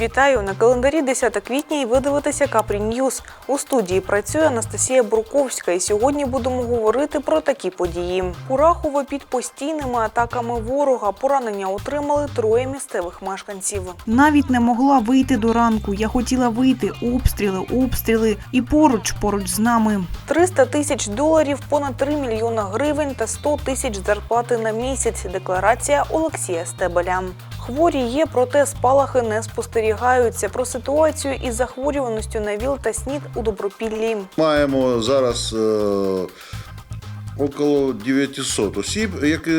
Вітаю на календарі 10 квітня і ви дивитеся Капрі Ньюз. У студії працює Анастасія Бруковська. І сьогодні будемо говорити про такі події. Курахово під постійними атаками ворога поранення отримали троє місцевих мешканців. Навіть не могла вийти до ранку. Я хотіла вийти. Обстріли, обстріли і поруч, поруч з нами. 300 тисяч доларів, понад 3 мільйона гривень та 100 тисяч зарплати на місяць. Декларація Олексія Стебеля. Хворі є, проте спалахи не спостерігаються. Про ситуацію із захворюваністю на ВІЛ та СНІД у Добропіллі. Маємо зараз е, около 900 осіб, які е,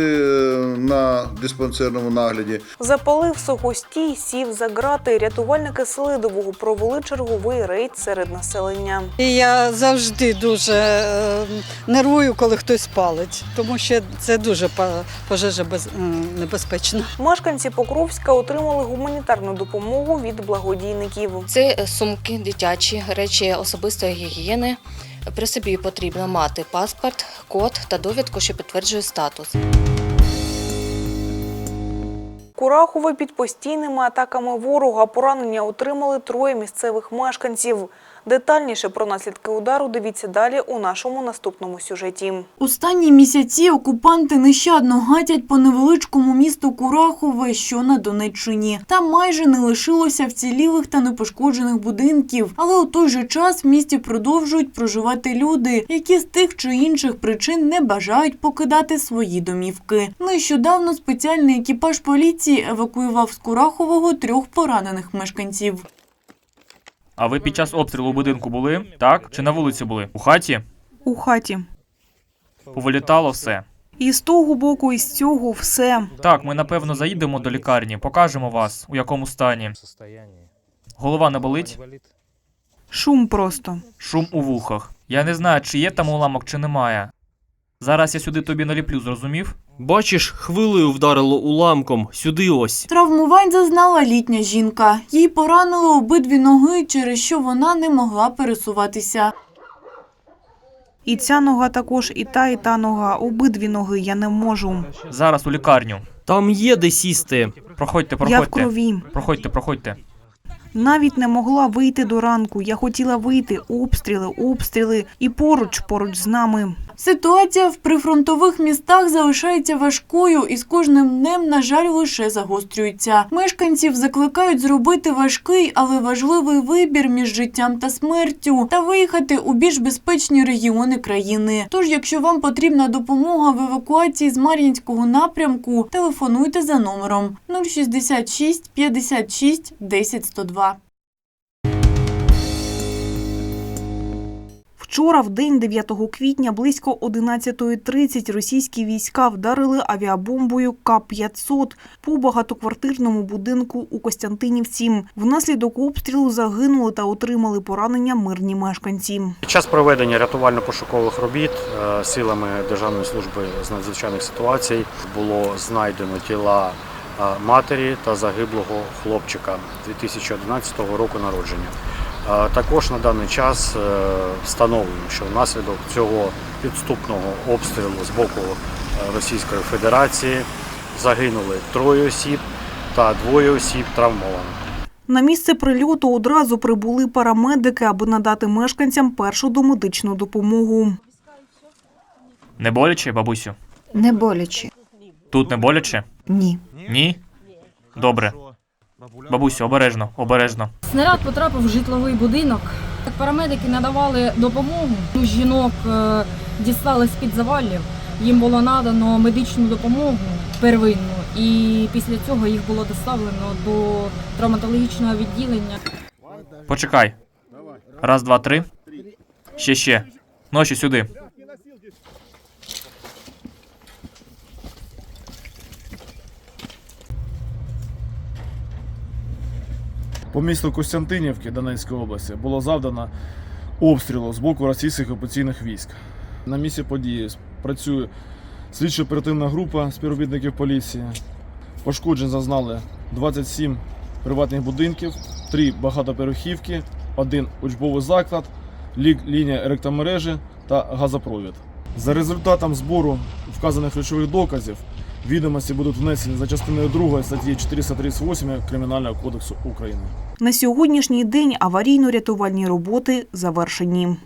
на диспансерному нагляді. Запалив сухостій, сів за грати. Рятувальники Селидового провели черговий рейд серед населення. Я завжди дуже е, нервую, коли хтось палить, тому що це дуже пожежа без, небезпечна. Мешканці Покровська отримали гуманітарну допомогу від благодійників. Це сумки дитячі, речі особистої гігієни. При собі потрібно мати паспорт, код та довідку, що підтверджує статус. Курахове під постійними атаками ворога поранення отримали троє місцевих мешканців. Детальніше про наслідки удару дивіться далі у нашому наступному сюжеті. Останні місяці окупанти нещадно гатять по невеличкому місту Курахове, що на Донеччині. Там майже не лишилося вцілілих та непошкоджених будинків. Але у той же час в місті продовжують проживати люди, які з тих чи інших причин не бажають покидати свої домівки. Нещодавно спеціальний екіпаж поліції евакуював з Курахового трьох поранених мешканців. А ви під час обстрілу будинку були? Так? Чи на вулиці були? У хаті? У хаті. Повилітало все. І з того боку, і з цього все. Так, ми напевно заїдемо до лікарні, покажемо вас, у якому стані. Голова не болить? Шум просто. Шум у вухах. Я не знаю, чи є там уламок, чи немає. Зараз я сюди тобі наліплю, зрозумів? Бачиш, хвилею вдарило уламком, сюди ось. Травмувань зазнала літня жінка. Їй поранили обидві ноги, через що вона не могла пересуватися. І ця нога також, і та, і та нога. Обидві ноги я не можу. Зараз у лікарню. Там є де сісти. Проходьте, Я в проходьте. крові. Проходьте, проходьте. Навіть не могла вийти до ранку. Я хотіла вийти. Обстріли, обстріли і поруч, поруч з нами. Ситуація в прифронтових містах залишається важкою і з кожним днем, на жаль, лише загострюється. Мешканців закликають зробити важкий, але важливий вибір між життям та смертю та виїхати у більш безпечні регіони країни. Тож, якщо вам потрібна допомога в евакуації з Мар'їнського напрямку, телефонуйте за номером 066 56 10 102. Вчора, в день 9 квітня, близько 11.30 російські війська вдарили авіабомбою К-500 по багатоквартирному будинку у Костянтинівці. Внаслідок обстрілу загинули та отримали поранення мирні мешканці. Час проведення рятувально-пошукових робіт е, силами Державної служби з надзвичайних ситуацій було знайдено тіла е, матері та загиблого хлопчика 2011 року народження. Також на даний час е, встановлено, що внаслідок цього підступного обстрілу з боку е, Російської Федерації загинули троє осіб та двоє осіб травмовані. На місце прильоту одразу прибули парамедики, аби надати мешканцям першу домедичну допомогу. Не боляче, бабусю? Не боляче. Тут не боляче? Ні. Ні? Добре. Бабусю, обережно, обережно. Снаряд потрапив в житловий будинок. Парамедики надавали допомогу. Жінок е, дістали з-під завалів. Їм було надано медичну допомогу первинну, і після цього їх було доставлено до травматологічного відділення. Почекай. Раз, два, три. Ще ще. Ночі сюди. По місту Костянтинівки Донецької області було завдано обстрілу з боку російських окупаційних військ. На місці події працює слідчо-оперативна група співробітників поліції. Пошкоджень зазнали 27 приватних будинків, 3 багатоперехівки, один учбовий заклад, лінія електромережі та газопровід. За результатом збору вказаних ключових доказів відомості будуть внесені за частиною 2 статті 438 Кримінального кодексу України. На сьогоднішній день аварійно-рятувальні роботи завершені.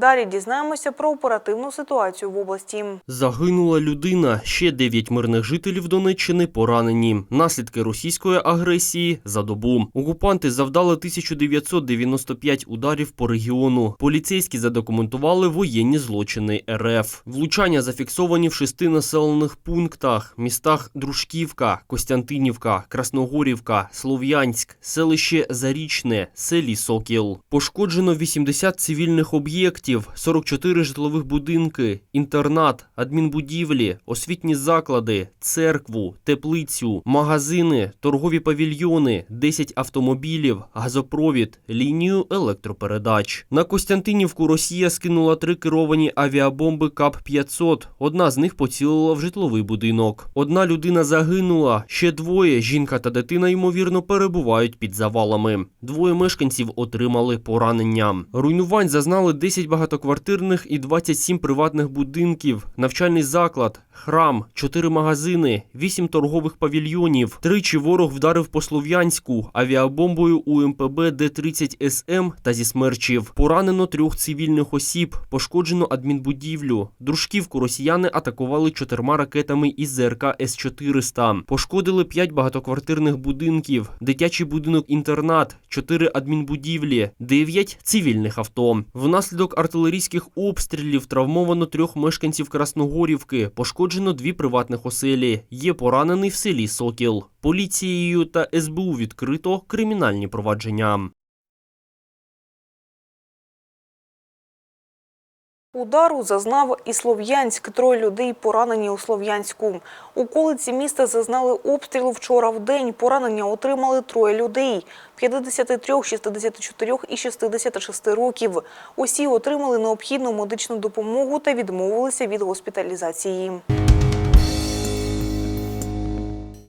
Далі дізнаємося про оперативну ситуацію в області. Загинула людина, ще дев'ять мирних жителів Донеччини поранені. Наслідки російської агресії за добу. Окупанти завдали 1995 ударів по регіону. Поліцейські задокументували воєнні злочини РФ. Влучання зафіксовані в шести населених пунктах: містах Дружківка, Костянтинівка, Красногорівка, Слов'янськ, селище Зарічне, селі Сокіл. Пошкоджено 80 цивільних об'єктів, 44 житлових будинки, інтернат, адмінбудівлі, освітні заклади, церкву, теплицю, магазини, торгові павільйони, 10 автомобілів, газопровід, лінію електропередач. На Костянтинівку Росія скинула три керовані авіабомби КАП-500. Одна з них поцілила в житловий будинок. Одна людина загинула, ще двоє, жінка та дитина, ймовірно, перебувають під завалами. Двоє мешканців отримали поранення. Руйнувань зазнали 10 багатоквартирних і 27 приватних будинків, навчальний заклад, храм, 4 магазини, 8 торгових павільйонів. Тричі ворог вдарив по Слов'янську авіабомбою УМПБ Д-30 СМ та зі смерчів. Поранено трьох цивільних осіб, пошкоджено адмінбудівлю. Дружківку росіяни атакували чотирма ракетами із ЗРК С-400. Пошкодили 5 багатоквартирних будинків, дитячий будинок-інтернат, 4 адмінбудівлі, 9 цивільних авто. Внаслідок артилерійських обстрілів травмовано трьох мешканців Красногорівки, пошкоджено дві приватних оселі. Є поранений в селі Сокіл. Поліцією та СБУ відкрито кримінальні провадження. Удару зазнав і Слов'янськ. Троє людей поранені у Слов'янську. Околиці міста зазнали обстрілу вчора в день. Поранення отримали троє людей – 53, 64 і 66 років. Усі отримали необхідну медичну допомогу та відмовилися від госпіталізації.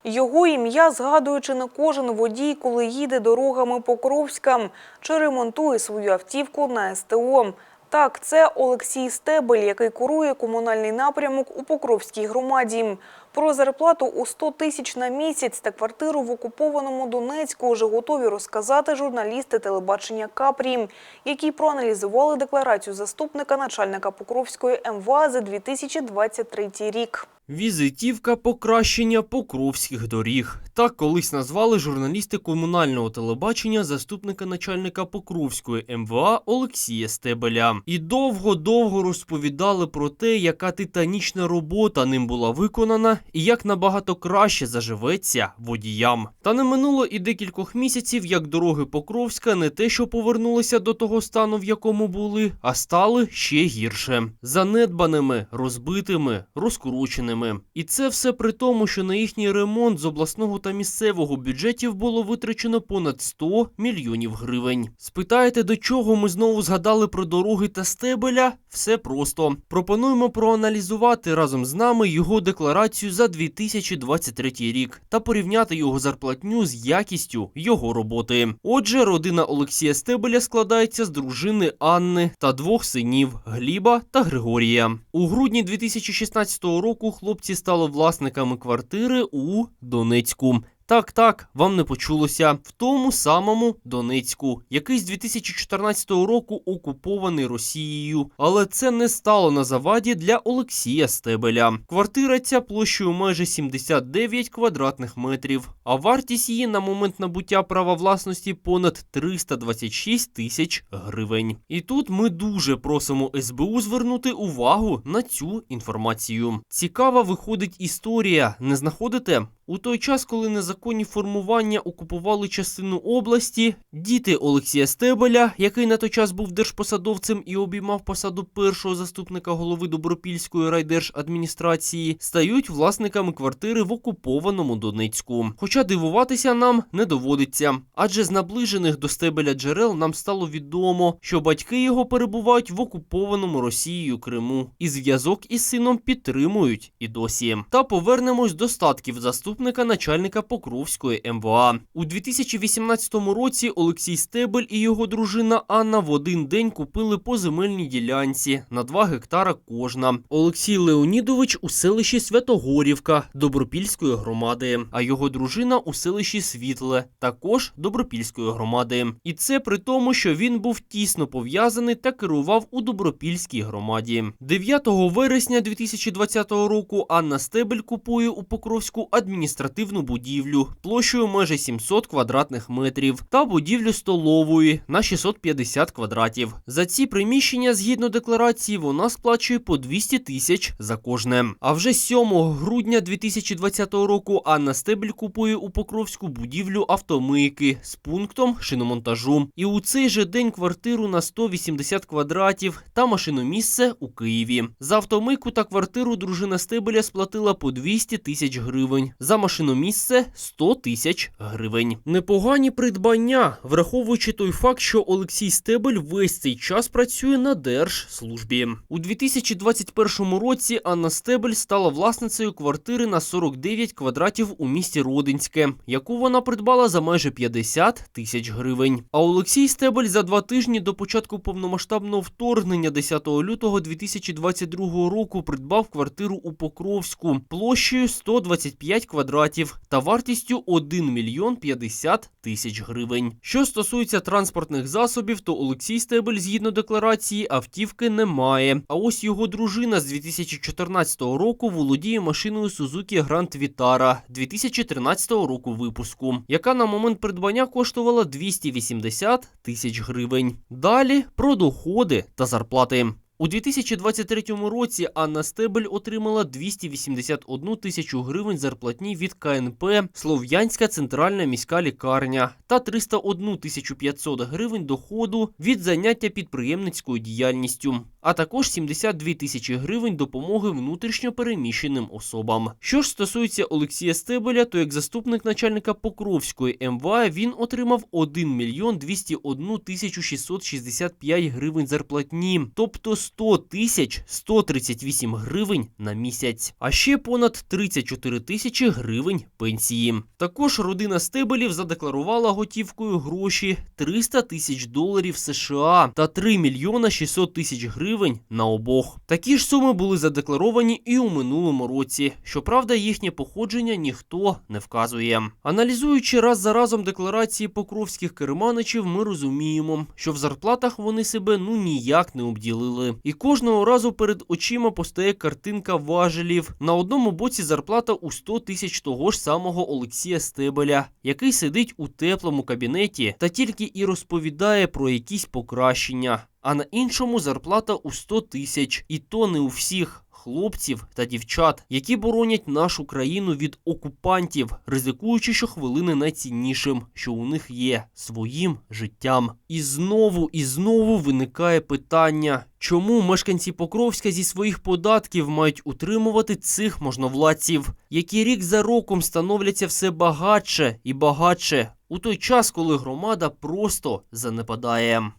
Його ім'я згадуючи на кожен водій, коли їде дорогами Покровська чи ремонтує свою автівку на СТО. Так, це Олексій Стебель, який курує комунальний напрямок у Покровській громаді. Про зарплату у 100 тисяч на місяць та квартиру в окупованому Донецьку вже готові розказати журналісти телебачення Капрі, які проаналізували декларацію заступника начальника Покровської МВА за 2023 рік. Візитівка покращення покровських доріг. Так колись назвали журналісти комунального телебачення заступника начальника Покровської МВА Олексія Стебеля. І довго-довго розповідали про те, яка титанічна робота ним була виконана і як набагато краще заживеться водіям. Та не минуло і декількох місяців, як дороги Покровська не те, що повернулися до того стану, в якому були, а стали ще гірше. Занедбаними, розбитими, розкрученими. І це все при тому, що на їхній ремонт з обласного та місцевого бюджетів було витрачено понад 100 мільйонів гривень. Спитаєте, до чого ми знову згадали про дороги та стебеля? Все просто. Пропонуємо проаналізувати разом з нами його декларацію за 2023 рік та порівняти його зарплатню з якістю його роботи. Отже, родина Олексія Стебеля складається з дружини Анни та двох синів Гліба та Григорія. У грудні 2016 року хлопці стали власниками квартири у Донецьку. Так, так, вам не почулося в тому самому Донецьку, який з 2014 року окупований Росією. Але це не стало на заваді для Олексія Стебеля. Квартира ця площею майже 79 квадратних метрів, а вартість її на момент набуття права власності понад 326 тисяч гривень. І тут ми дуже просимо СБУ звернути увагу на цю інформацію. Цікава виходить історія, не знаходите? У той час, коли незаконні формування окупували частину області, діти Олексія Стебеля, який на той час був держпосадовцем і обіймав посаду першого заступника голови Добропільської райдержадміністрації, стають власниками квартири в окупованому Донецьку. Хоча дивуватися нам не доводиться, адже з наближених до Стебеля джерел нам стало відомо, що батьки його перебувають в окупованому Росією Криму, і зв'язок із сином підтримують і досі. Та повернемось до статків заступника начальника Покровської Покровської МВА. У 2018 році Олексій Стебель і його дружина Анна в один день купили по земельній ділянці на 2 гектара кожна. Олексій Леонідович у селищі Святогорівка Добропільської громади, а його дружина у селищі Світле, також Добропільської громади. І це при тому, що він був тісно пов'язаний та керував у Добропільській громаді. 9 вересня 2020 року Анна Стебель купує у Покровську адміністративну будівлю площею майже 700 квадратних метрів та будівлю столової на 650 квадратів. За ці приміщення, згідно декларації, вона сплачує по 200 тисяч за кожне. А вже 7 грудня 2020 року Анна Стебель купує у Покровську будівлю автомийки з пунктом шиномонтажу. І у цей же день квартиру на 180 квадратів та машиномісце у Києві. За автомийку та квартиру дружина Стебеля сплатила по 200 тисяч гривень. За машиномісце 100 тисяч гривень. Непогані придбання, враховуючи той факт, що Олексій Стебель весь цей час працює на держслужбі. У 2021 році Анна Стебель стала власницею квартири на 49 квадратів у місті Родинське, яку вона придбала за майже 50 тисяч гривень. А Олексій Стебель за два тижні до початку повномасштабного вторгнення 10 лютого 2022 року придбав квартиру у Покровську площею 125 квадратів та вартістю 1 мільйон 50 тисяч гривень. Що стосується транспортних засобів, то Олексій Стебель згідно декларації автівки не має. А ось його дружина з 2014 року володіє машиною Suzuki Grand Vitara 2013 року випуску, яка на момент придбання коштувала 280 тисяч гривень. Далі про доходи та зарплати. У 2023 році Анна Стебель отримала 281 тисячу гривень зарплатні від КНП Слов'янська центральна міська лікарня та 301 тисячу 500 гривень доходу від заняття підприємницькою діяльністю, а також 72 тисячі гривень допомоги внутрішньо переміщеним особам. Що ж стосується Олексія Стебеля, то як заступник начальника Покровської МВА він отримав 1 мільйон 201 тисячу 665 гривень зарплатні, тобто 100 тисяч 138 гривень на місяць, а ще понад 34 тисячі гривень пенсії. Також родина Стебелів задекларувала готівкою гроші 300 тисяч доларів США та 3 мільйона 600 тисяч гривень на обох. Такі ж суми були задекларовані і у минулому році. Щоправда, їхнє походження ніхто не вказує. Аналізуючи раз за разом декларації покровських керманичів, ми розуміємо, що в зарплатах вони себе ну ніяк не обділили. І кожного разу перед очима постає картинка важелів. На одному боці зарплата у 100 тисяч того ж самого Олексія Стебеля, який сидить у теплому кабінеті та тільки і розповідає про якісь покращення. А на іншому зарплата у 100 тисяч, і то не у всіх. Хлопців та дівчат, які боронять нашу країну від окупантів, ризикуючи щохвилини найціннішим, що у них є своїм життям. І знову і знову виникає питання, чому мешканці Покровська зі своїх податків мають утримувати цих можновладців, які рік за роком становляться все багатше і багатше у той час, коли громада просто занепадає.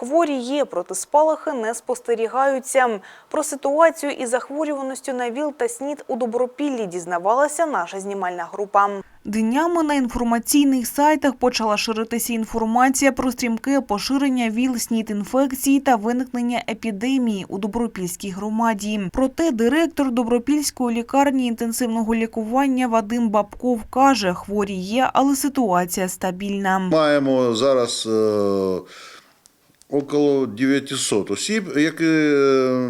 Хворі є, проте спалахи не спостерігаються. Про ситуацію із захворюваністю на ВІЛ та СНІД у Добропіллі дізнавалася наша знімальна група. Днями на інформаційних сайтах почала ширитися інформація про стрімке поширення ВІЛ, СНІД інфекції та виникнення епідемії у Добропільській громаді. Проте директор Добропільської лікарні інтенсивного лікування Вадим Бабков каже, хворі є, але ситуація стабільна. Маємо зараз е, около 900 осіб, які е,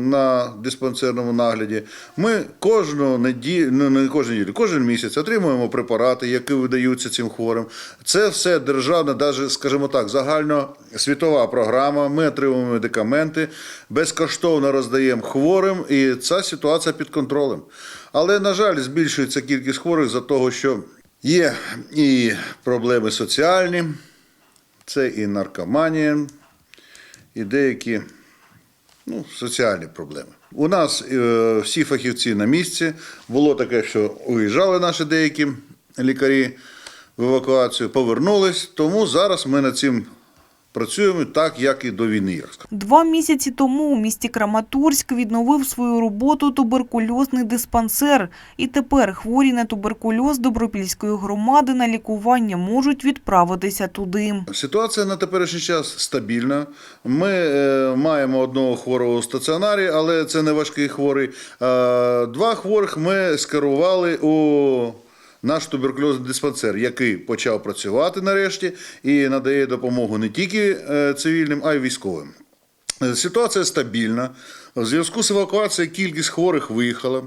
на диспансерному нагляді. Ми кожну неділю, ну не кожну неділю, кожен місяць отримуємо препарати, які видаються цим хворим. Це все державна, навіть, скажімо так, загальносвітова програма. Ми отримуємо медикаменти, безкоштовно роздаємо хворим, і ця ситуація під контролем. Але, на жаль, збільшується кількість хворих за того, що є і проблеми соціальні, це і наркоманія, і деякі ну, соціальні проблеми. У нас е, всі фахівці на місці. Було таке, що уїжджали наші деякі лікарі в евакуацію, повернулись. Тому зараз ми над цим працюємо так, як і до війни. Два місяці тому у місті Краматорськ відновив свою роботу туберкульозний диспансер. І тепер хворі на туберкульоз Добропільської громади на лікування можуть відправитися туди. Ситуація на теперішній час стабільна. Ми е, маємо одного хворого у стаціонарі, але це не важкий хворий. Е, два хворих ми скерували у наш туберкульозний диспансер, який почав працювати нарешті і надає допомогу не тільки е, цивільним, а й військовим. Е, Ситуація стабільна. В зв'язку з евакуацією кількість хворих виїхала.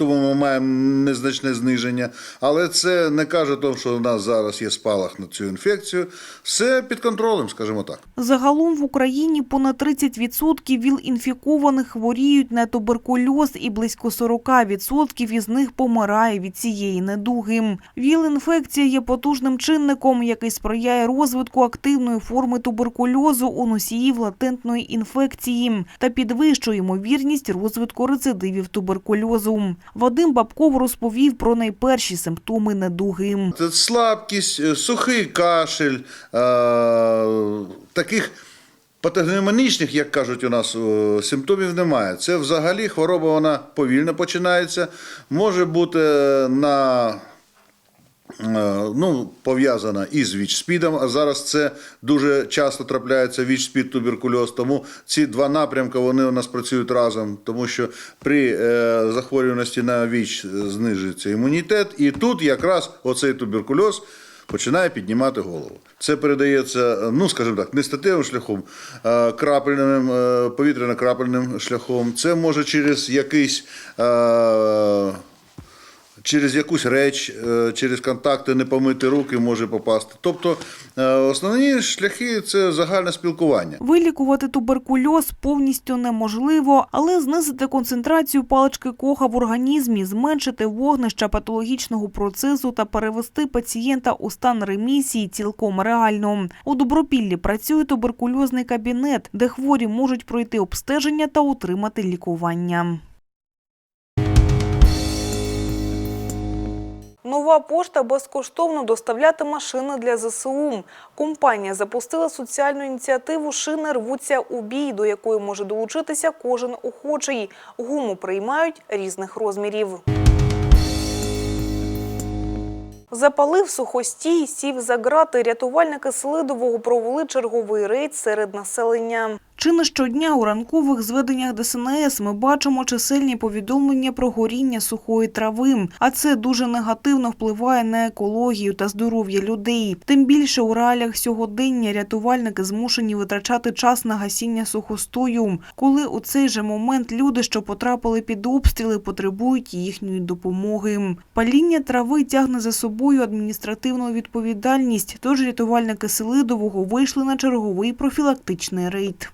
Тому ми маємо незначне зниження, але це не каже тому, що у нас зараз є спалах на цю інфекцію. Все під контролем, скажімо так. Загалом в Україні понад 30% ВІЛ-інфікованих хворіють на туберкульоз і близько 40% із них помирає від цієї недуги. ВІЛ-інфекція є потужним чинником, який сприяє розвитку активної форми туберкульозу у носіїв латентної інфекції та підвищує ймовірність розвитку рецидивів туберкульозу. Вадим Бабков розповів про найперші симптоми недуги. Це слабкість, е, сухий кашель, е, таких патогномонічних, як кажуть у нас, е, симптомів немає. Це взагалі хвороба вона повільно починається. Може бути на ну, пов'язана із ВІЧ-СПІДом, а зараз це дуже часто трапляється ВІЧ-СПІД, туберкульоз. Тому ці два напрямки вони у нас працюють разом, тому що при е, захворюваності на ВІЧ знижується імунітет, і тут якраз оцей туберкульоз. Починає піднімати голову. Це передається, ну скажімо так, не статевим шляхом, а крапельним, е, повітряно-крапельним шляхом. Це може через якийсь е, через якусь реч, е, через контакти не помити руки може попасти. Тобто е, основні шляхи це загальне спілкування. Вилікувати туберкульоз повністю неможливо, але знизити концентрацію палички коха в організмі, зменшити вогнища патологічного процесу та перевести пацієнта у стан ремісії цілком реально. У Добропіллі працює туберкульозний кабінет, де хворі можуть пройти обстеження та отримати лікування. Нова пошта безкоштовно доставлятиме шини для ЗСУ. Компанія запустила соціальну ініціативу Шини рвуться у бій, до якої може долучитися кожен охочий. Гуму приймають різних розмірів. Запалив сухостій, сів за грати. Рятувальники Селидового провели черговий рейд серед населення. Чи не щодня у ранкових зведеннях ДСНС ми бачимо чисельні повідомлення про горіння сухої трави, а це дуже негативно впливає на екологію та здоров'я людей. Тим більше у реаліях сьогодення рятувальники змушені витрачати час на гасіння сухостою, коли у цей же момент люди, що потрапили під обстріли, потребують їхньої допомоги. Паління трави тягне за собою адміністративну відповідальність, тож рятувальники Селидового вийшли на черговий профілактичний рейд.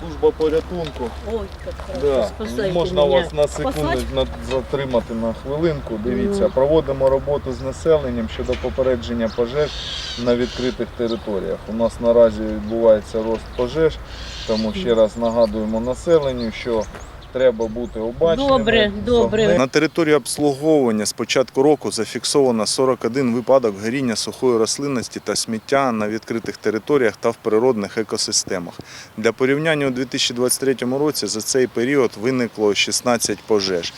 Служба порятунку. Ой, как Да. спасайте Можна мене. вас на секунду на- затримати на хвилинку. Дивіться, проводимо роботу з населенням щодо попередження пожеж на відкритих територіях. У нас наразі відбувається рост пожеж, тому ще раз нагадуємо населенню, що треба бути обачними. Добре, добре. На території обслуговування з початку року зафіксовано 41 випадок горіння сухої рослинності та сміття на відкритих територіях та в природних екосистемах. Для порівняння у 2023 році за цей період виникло 16 пожеж.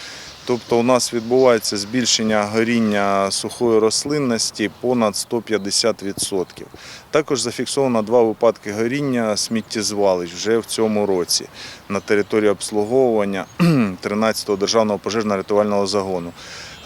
Тобто у нас відбувається збільшення горіння сухої рослинності понад 150%. Також зафіксовано два випадки горіння сміттєзвалищ вже в цьому році на території обслуговування 13-го державного пожежно-рятувального загону.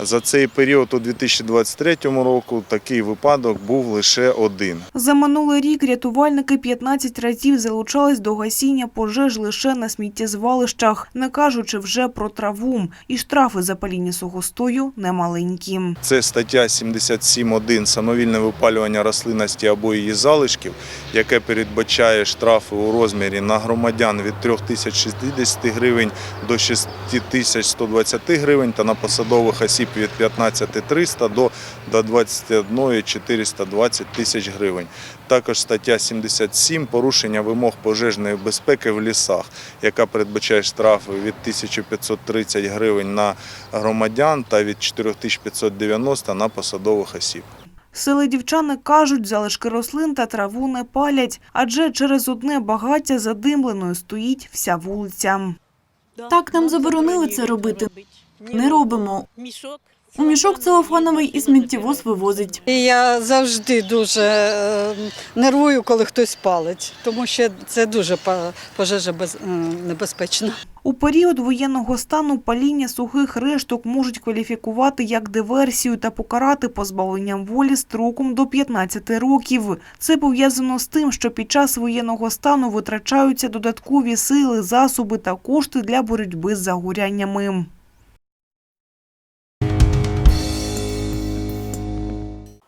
За цей період у 2023 року такий випадок був лише один. За минулий рік рятувальники 15 разів залучались до гасіння пожеж лише на сміттєзвалищах, не кажучи вже про траву. І штрафи за паління сухостою немаленькі. Це стаття 77.1 самовільне випалювання рослинності або її залишків, яке передбачає штрафи у розмірі на громадян від 3060 гривень до 6120 гривень та на посадових осіб від 15300 до, до 21 420 тисяч гривень. Також стаття 77 порушення вимог пожежної безпеки в лісах, яка передбачає штрафи від 1530 гривень на громадян та від 4590 на посадових осіб. Селедівчани кажуть, залишки рослин та траву не палять, адже через одне багаття задимленою стоїть вся вулиця. Так нам заборонили це робити. Не робимо. У мішок целофановий і сміттєвоз вивозить. І я завжди дуже е, нервую, коли хтось палить, тому що це дуже пожежа без, небезпечна. У період воєнного стану паління сухих решток можуть кваліфікувати як диверсію та покарати позбавленням волі строком до 15 років. Це пов'язано з тим, що під час воєнного стану витрачаються додаткові сили, засоби та кошти для боротьби з загоряннями.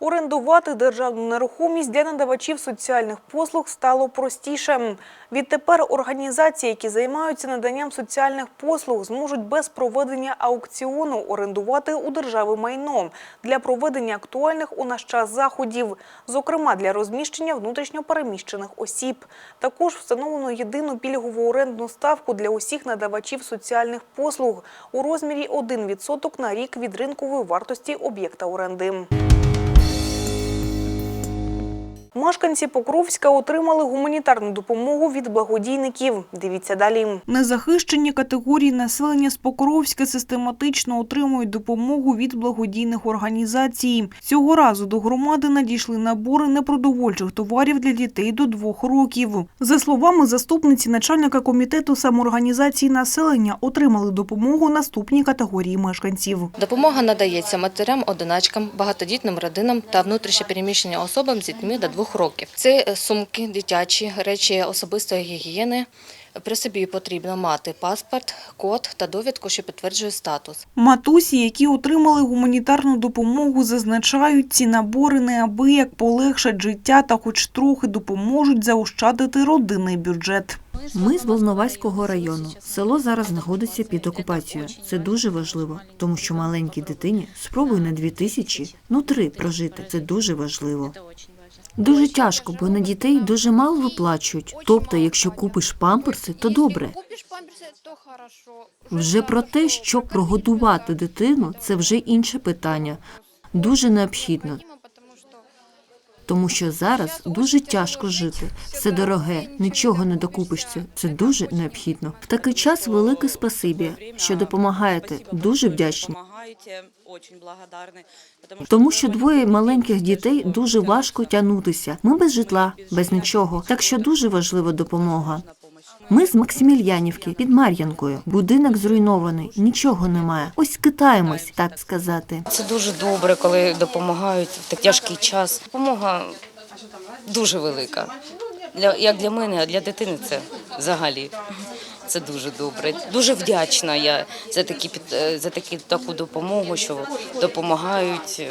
Орендувати державну нерухомість для надавачів соціальних послуг стало простіше. Відтепер організації, які займаються наданням соціальних послуг, зможуть без проведення аукціону орендувати у держави майно для проведення актуальних у наш час заходів, зокрема для розміщення внутрішньопереміщених осіб. Також встановлено єдину пільгову орендну ставку для усіх надавачів соціальних послуг у розмірі 1% на рік від ринкової вартості об'єкта оренди. Мешканці Покровська отримали гуманітарну допомогу від благодійників. Дивіться далі. Незахищені категорії населення з Покровська систематично отримують допомогу від благодійних організацій. Цього разу до громади надійшли набори непродовольчих товарів для дітей до двох років. За словами заступниці начальника комітету самоорганізації населення, отримали допомогу наступні категорії мешканців. Допомога надається матерям, одиначкам, багатодітним родинам та внутрішньопереміщеним особам з дітьми до двох років. Це е, сумки, дитячі, речі особистої гігієни. При собі потрібно мати паспорт, код та довідку, що підтверджує статус. Матусі, які отримали гуманітарну допомогу, зазначають, ці набори неабияк полегшать життя та хоч трохи допоможуть заощадити родинний бюджет. Ми з Волноваського району. Село зараз знаходиться під окупацією. Це дуже важливо, тому що маленькій дитині спробуй на дві тисячі, ну три прожити. Це дуже важливо. Дуже тяжко, бо на дітей дуже мало виплачують. Тобто, якщо купиш памперси, то добре. Вже про те, щоб прогодувати дитину, це вже інше питання. Дуже необхідно. Тому що зараз дуже тяжко жити. Все дороге, нічого не докупишся. Це дуже необхідно. В такий час велике спасибі, що допомагаєте. Дуже вдячні. Тому що двоє маленьких дітей дуже важко тягнутися. Ми без житла, без нічого. Так що дуже важлива допомога. Ми з Максимільянівки під Мар'янкою. Будинок зруйнований, нічого немає. Ось китаємось, так сказати. Це дуже добре, коли допомагають в такий тяжкий час. Допомога дуже велика. Для, як для мене, а для дитини це взагалі. Це дуже добре. Дуже вдячна я за такі е, за такі таку допомогу, що допомагають е,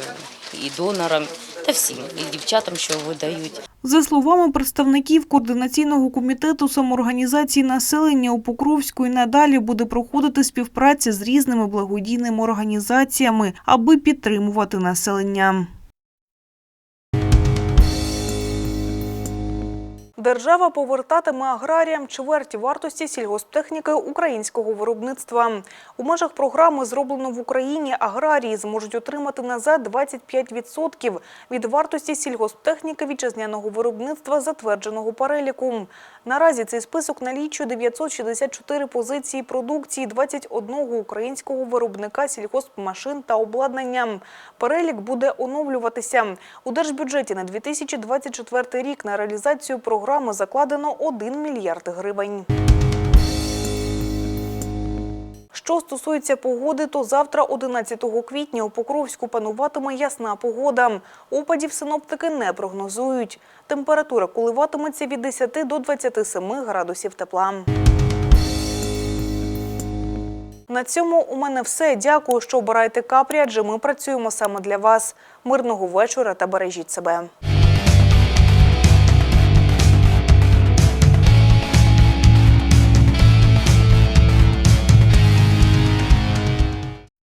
і донорам та всім, і дівчатам, що видають. За словами представників координаційного комітету самоорганізації населення у Покровську і надалі буде проходити співпраця з різними благодійними організаціями, аби підтримувати населення. Держава повертатиме аграріям чверть вартості сільгосптехніки українського виробництва. У межах програми «Зроблено в Україні» аграрії зможуть отримати назад 25% від вартості сільгосптехніки вітчизняного виробництва затвердженого переліку. Наразі цей список налічує 964 позиції продукції 21 українського виробника сільгоспмашин та обладнання. Перелік буде оновлюватися. У держбюджеті на 2024 рік на реалізацію програми закладено 1 мільярд гривень. Що стосується погоди, то завтра, 11 квітня, у Покровську пануватиме ясна погода. Опадів синоптики не прогнозують. Температура коливатиметься від 10 до 27 градусів тепла. На цьому у мене все. Дякую, що обираєте капрі, адже ми працюємо саме для вас. Мирного вечора та бережіть себе.